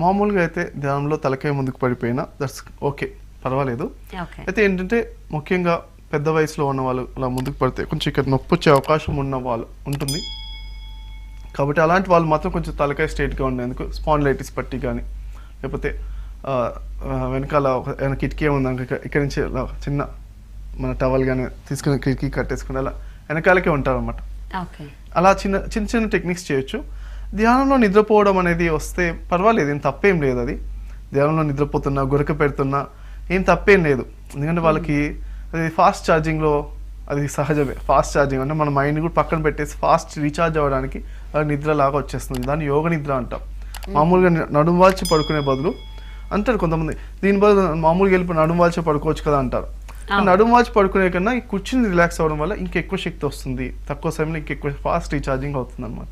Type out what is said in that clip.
మామూలుగా అయితే ధ్యానంలో తలకాయ ముందుకు పడిపోయినా దట్స్ ఓకే పర్వాలేదు. అయితే ఏంటంటే ముఖ్యంగా పెద్ద వయసులో ఉన్న వాళ్ళు అలా ముందుకు పడితే కొంచెం ఇక్కడ నొప్పి వచ్చే అవకాశం ఉన్న వాళ్ళు ఉంటుంది. కాబట్టి అలాంటి వాళ్ళు మాత్రం కొంచెం తలకాయ స్ట్రేట్గా ఉండేందుకు స్పాండిలైటిస్ పట్టి కానీ లేకపోతే వెనకాల ఒక ఏమైనా కిటికీ ఉంది ఇక్కడ నుంచి ఇలా చిన్న మన టవల్ కానీ తీసుకుని కిటికీ కట్టేసుకుని అలా వెనకాలకే ఉంటారన్నమాట. ఓకే అలా చిన్న చిన్న చిన్న టెక్నిక్స్ చేయొచ్చు. ధ్యానంలో నిద్రపోవడం అనేది వస్తే పర్వాలేదు ఏం తప్పేం లేదు అది. ధ్యానంలో నిద్రపోతున్నా గురక పెడుతున్నా ఏం తప్పేం లేదు. ఎందుకంటే వాళ్ళకి అది ఫాస్ట్ ఛార్జింగ్లో అది సహజమే. ఫాస్ట్ ఛార్జింగ్ అంటే మన మైండ్ కూడా పక్కన పెట్టేసి ఫాస్ట్ రీఛార్జ్ అవ్వడానికి నిద్ర లాగా వచ్చేస్తుంది. దాన్ని యోగ నిద్ర అంటాం. మామూలుగా నడుము వాల్చి పడుకునే బదులు అంటారు కొంతమంది దీని బదులు మామూలుగా వెళ్ళి నడుము వాల్చి పడుకోవచ్చు కదా అంటారు. నడుము వాల్చి పడుకునే కన్నా ఈ కూర్చుని రిలాక్స్ అవ్వడం వల్ల ఇంకెక్కువ శక్తి వస్తుంది. తక్కువ సమయంలో ఇంకెక్కువ ఫాస్ట్ రీఛార్జింగ్ అవుతుంది అనమాట